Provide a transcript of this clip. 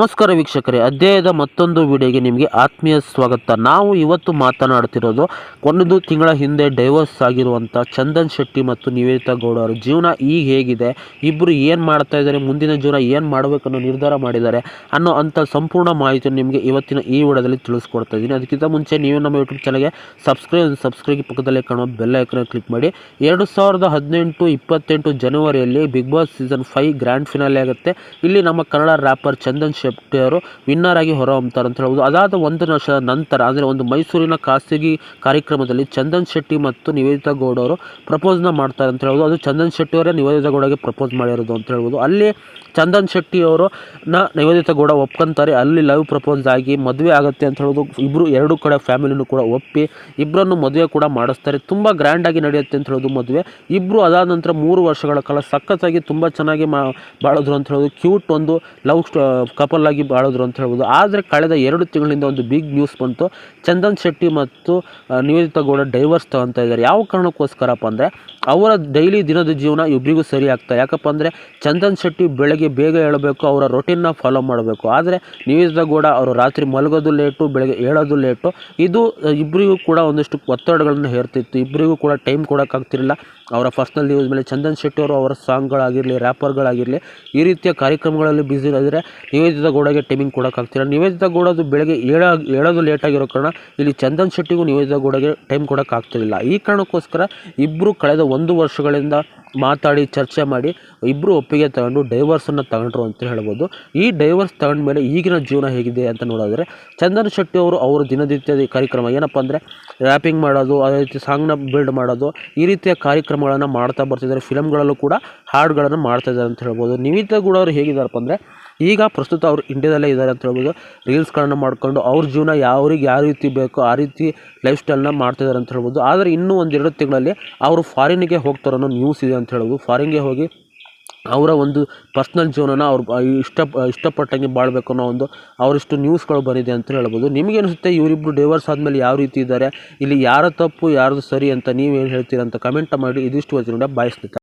ನಮಸ್ಕಾರ ವೀಕ್ಷಕರೇ, ಅಧ್ಯಾಯದ ಮತ್ತೊಂದು ವಿಡಿಯೋಗೆ ನಿಮಗೆ ಆತ್ಮೀಯ ಸ್ವಾಗತ. ನಾವು ಇವತ್ತು ಮಾತನಾಡ್ತಿರೋದು ಒಂದು ತಿಂಗಳ ಹಿಂದೆ ಡೈವರ್ಸ್ ಆಗಿರುವಂಥ ಚಂದನ್ ಶೆಟ್ಟಿ ಮತ್ತು ನಿವೇದಿತಾ ಗೌಡ ಅವರ. ಜೀವನ ಈಗ ಹೇಗಿದೆ? ಇಬ್ಬರು ಏನು ಮಾಡ್ತಾ ಇದ್ದಾರೆ? ಮುಂದಿನ ಜೀವನ ಏನು ಮಾಡಬೇಕನ್ನೋ ನಿರ್ಧಾರ ಮಾಡಿದ್ದಾರೆ ಅನ್ನೋ ಅಂಥ ಸಂಪೂರ್ಣ ಮಾಹಿತಿಯನ್ನು ನಿಮಗೆ ಇವತ್ತಿನ ಈ ವಿಡಿಯೋದಲ್ಲಿ ತಿಳಿಸ್ಕೊಡ್ತಾ ಇದ್ದೀನಿ. ಅದಕ್ಕಿಂತ ಮುಂಚೆ ನೀವು ನಮ್ಮ ಯೂಟ್ಯೂಬ್ ಚಾನಲ್ಗೆ ಸಬ್ಸ್ಕ್ರೈಬ್ ಸಬ್ಸ್ಕ್ರೈಬ್ ಪಕ್ಕದಲ್ಲೇ ಕಾಣೋ ಬೆಲ್ಲ ಐಕನ್ ಕ್ಲಿಕ್ ಮಾಡಿ. ಎರಡು ಸಾವಿರದ ಹದಿನೆಂಟು ಇಪ್ಪತ್ತೆಂಟು ಜನವರಿಯಲ್ಲಿ Bigg Boss season five grand finale ಆಗುತ್ತೆ. ಇಲ್ಲಿ ನಮ್ಮ ಕನ್ನಡ ರ್ಯಾಪರ್ ಚಂದನ್ ಅವರು ವಿನ್ನರ್ ಆಗಿ ಹೊರಹೊಮ್ತಾರೆ ಅಂತ ಹೇಳ್ಬೋದು. ಅದಾದ ಒಂದು ವರ್ಷದ ನಂತರ, ಅಂದರೆ ಒಂದು ಮೈಸೂರಿನ ಖಾಸಗಿ ಕಾರ್ಯಕ್ರಮದಲ್ಲಿ ಚಂದನ್ ಶೆಟ್ಟಿ ಮತ್ತು ನಿವೇದಿತಾ ಗೌಡ ಅವರು ಪ್ರಪೋಸ್ನ ಮಾಡ್ತಾರೆ ಅಂತ ಹೇಳ್ಬೋದು. ಅದು ಚಂದನ್ ಶೆಟ್ಟಿ ಅವರೇ ನಿವೇದಿತಾ ಗೌಡಗೆ ಪ್ರಪೋಸ್ ಮಾಡಿರೋದು ಅಂತ ಹೇಳ್ಬೋದು. ಅಲ್ಲಿ ಚಂದನ್ ಶೆಟ್ಟಿ ಅವರು ನ ನಿವೇದಿತಾ ಗೌಡ ಒಪ್ಕೊಂತಾರೆ. ಅಲ್ಲಿ ಲವ್ ಪ್ರಪೋಸ್ ಆಗಿ ಮದುವೆ ಆಗುತ್ತೆ ಅಂತ ಹೇಳೋದು ಇಬ್ಬರು ಎರಡು ಕಡೆ ಫ್ಯಾಮಿಲಿನೂ ಕೂಡ ಒಪ್ಪಿ ಇಬ್ಬರನ್ನು ಮದುವೆ ಕೂಡ ಮಾಡಿಸ್ತಾರೆ. ತುಂಬ ಗ್ರ್ಯಾಂಡಾಗಿ ನಡೆಯುತ್ತೆ ಅಂತ ಹೇಳೋದು ಮದುವೆ. ಇಬ್ಬರು ಅದಾದ ನಂತರ ಮೂರು ವರ್ಷಗಳ ಕಾಲ ಸಖತ್ತಾಗಿ ತುಂಬ ಚೆನ್ನಾಗಿ ಮಾ, ಬಾಳಿದ್ರು ಅಂತ ಹೇಳೋದು ಕ್ಯೂಟ್ ಒಂದು ಲವ್ ಕಪಲ್ ಆಗಿ ಬಾಳಿದ್ರು ಅಂತ ಹೇಳ್ಬೋದು. ಆದರೆ ಕಳೆದ ಎರಡು ತಿಂಗಳಿಂದ ಒಂದು ಬಿಗ್ ನ್ಯೂಸ್ ಬಂತು. ಚಂದನ್ ಶೆಟ್ಟಿ ಮತ್ತು ನಿವೇದಿತ ಗೌಡ ಡೈವರ್ಸ್ ತಗೊತಾ ಇದ್ದಾರೆ. ಯಾವ ಕಾರಣಕ್ಕೋಸ್ಕರಪ್ಪ ಅಂದರೆ ಅವರ ಡೈಲಿ ದಿನದ ಜೀವನ ಇಬ್ಬರಿಗೂ ಸರಿ ಆಗ್ತಾ ಯಾಕಪ್ಪ ಅಂದರೆ ಚಂದನ್ ಶೆಟ್ಟಿ ಬೆಳಗ್ಗೆ ಬೇಗ ಏಳಬೇಕು, ಅವರ ರೊಟೀನ್ನ ಫಾಲೋ ಮಾಡಬೇಕು. ಆದರೆ ನಿವೇದಿತಾ ಗೌಡ ಅವರು ರಾತ್ರಿ ಮಲಗೋದು ಲೇಟು ಬೆಳಗ್ಗೆ ಏಳೋದು ಲೇಟು ಇದು ಇಬ್ಬರಿಗೂ ಕೂಡ ಒಂದಷ್ಟು ಒತ್ತಡಗಳನ್ನು ಹೇರ್ತಿತ್ತು. ಇಬ್ಬರಿಗೂ ಕೂಡ ಟೈಮ್ ಕೊಡೋಕ್ಕಾಗ್ತಿರಲಿಲ್ಲ. ಅವರ ಪರ್ಸ್ನಲ್ ನ್ಯೂಸ್ ಮೇಲೆ ಚಂದನ್ ಶೆಟ್ಟಿ ಅವರು ಅವರ ಸಾಂಗ್ಗಳಾಗಿರಲಿ ರ್ಯಾಪರ್ಗಳಾಗಿರಲಿ ಈ ರೀತಿಯ ಕಾರ್ಯಕ್ರಮಗಳಲ್ಲಿ ಬ್ಯುಸಿ ಇದ್ದರೆ ನಿವೇದಿತ ಗೌಡಗೆ ಟೈಮಿಂಗ್ ಕೊಡೋಕ್ಕಾಗ್ತಿಲ್ಲ ನಿವೇದಿತ ಗೌಡದು ಬೆಳಗ್ಗೆ ಏಳ ಏಳೋದು ಲೇಟಾಗಿರೋ ಕಾರಣ ಇಲ್ಲಿ ಚಂದನ್ ಶೆಟ್ಟಿಗೂ ನಿವೇದಿತ ಗೌಡಗೆ ಟೈಮ್ ಕೊಡೋಕ್ಕಾಗ್ತಿರಲಿಲ್ಲ ಈ ಕಾರಣಕ್ಕೋಸ್ಕರ ಇಬ್ಬರು ಕಳೆದ ಒಂದು ವರ್ಷಗಳಿಂದ ಮಾತಾಡಿ, ಚರ್ಚೆ ಮಾಡಿ ಇಬ್ಬರು ಒಪ್ಪಿಗೆ ತಗೊಂಡು ಡೈವರ್ಸನ್ನು ತಗೊಂಡ್ರು ಅಂತ ಹೇಳ್ಬೋದು. ಈ ಡೈವರ್ಸ್ ತಗೊಂಡ್ಮೇಲೆ ಈಗಿನ ಜೀವನ ಹೇಗಿದೆ ಅಂತ ನೋಡಿದ್ರೆ ಚಂದನ್ ಶೆಟ್ಟಿ ಅವರು ಅವರ ದಿನನಿತ್ಯದ ಕಾರ್ಯಕ್ರಮ ಏನಪ್ಪ ಅಂದರೆ ರ್ಯಾಪಿಂಗ್ ಮಾಡೋದು, ಅದೇ ರೀತಿ ಸಾಂಗ್ನ ಬಿಲ್ಡ್ ಮಾಡೋದು, ಈ ರೀತಿಯ ಕಾರ್ಯಕ್ರಮಗಳನ್ನು ಮಾಡ್ತಾ ಬರ್ತಿದ್ದಾರೆ. ಫಿಲಮ್ಗಳಲ್ಲೂ ಕೂಡ ಹಾಡುಗಳನ್ನು ಮಾಡ್ತಾಯಿದ್ದಾರೆ ಅಂತ ಹೇಳ್ಬೋದು. ನಿವಿತಾ ಗೌಡ ಅವರು ಹೇಗಿದ್ದಾರಪ್ಪ ಅಂದರೆ ಈಗ ಪ್ರಸ್ತುತ ಅವರು ಇಂಡಿಯಾದಲ್ಲೇ ಇದ್ದಾರೆ ಅಂತ ಹೇಳ್ಬೋದು. ರೀಲ್ಸ್ಗಳನ್ನು ಮಾಡ್ಕೊಂಡು ಅವ್ರ ಜೀವನ ಯಾವ್ರಿಗೆ ಯಾವ ರೀತಿ ಬೇಕೋ, ಆ ರೀತಿ ಲೈಫ್ ಸ್ಟೈಲ್ನ ಮಾಡ್ತಿದ್ದಾರೆ ಅಂತ ಹೇಳ್ಬೋದು. ಆದರೆ ಇನ್ನೂ ಒಂದೆರಡು ತಿಂಗಳಲ್ಲಿ ಅವರು ಫಾರಿನ್ಗೆ ಹೋಗ್ತಾರೆ ಅನ್ನೋ ನ್ಯೂಸ್ ಇದೆ ಅಂತ ಹೇಳ್ಬೋದು. ಫಾರಿನ್ಗೆ ಹೋಗಿ ಅವರ ಒಂದು ಪರ್ಸ್ನಲ್ ಜೀವನನ ಅವ್ರು ಇಷ್ಟ, ಇಷ್ಟಪಟ್ಟಂಗೆ ಬಾಳಬೇಕು ಅನ್ನೋ ಒಂದು ಅವರಿಷ್ಟು ನ್ಯೂಸ್ಗಳು ಬಂದಿದೆ ಅಂತ ಹೇಳ್ಬೋದು. ನಿಮಗೆ ಅನಿಸುತ್ತೆ ಇವರಿಬ್ಬರು ಡೈವರ್ಸ್ ಆದಮೇಲೆ ಯಾವ ರೀತಿ ಇದ್ದಾರೆ? ಇಲ್ಲಿ ಯಾರ ತಪ್ಪು, ಯಾರದು ಸರಿ ಅಂತ ನೀವೇನು ಹೇಳ್ತೀರಾ ಅಂತ ಕಮೆಂಟ್ ಮಾಡಿ. ಇದಿಷ್ಟು ವಚನ ಬಾಯಿಸ್ತಾರೆ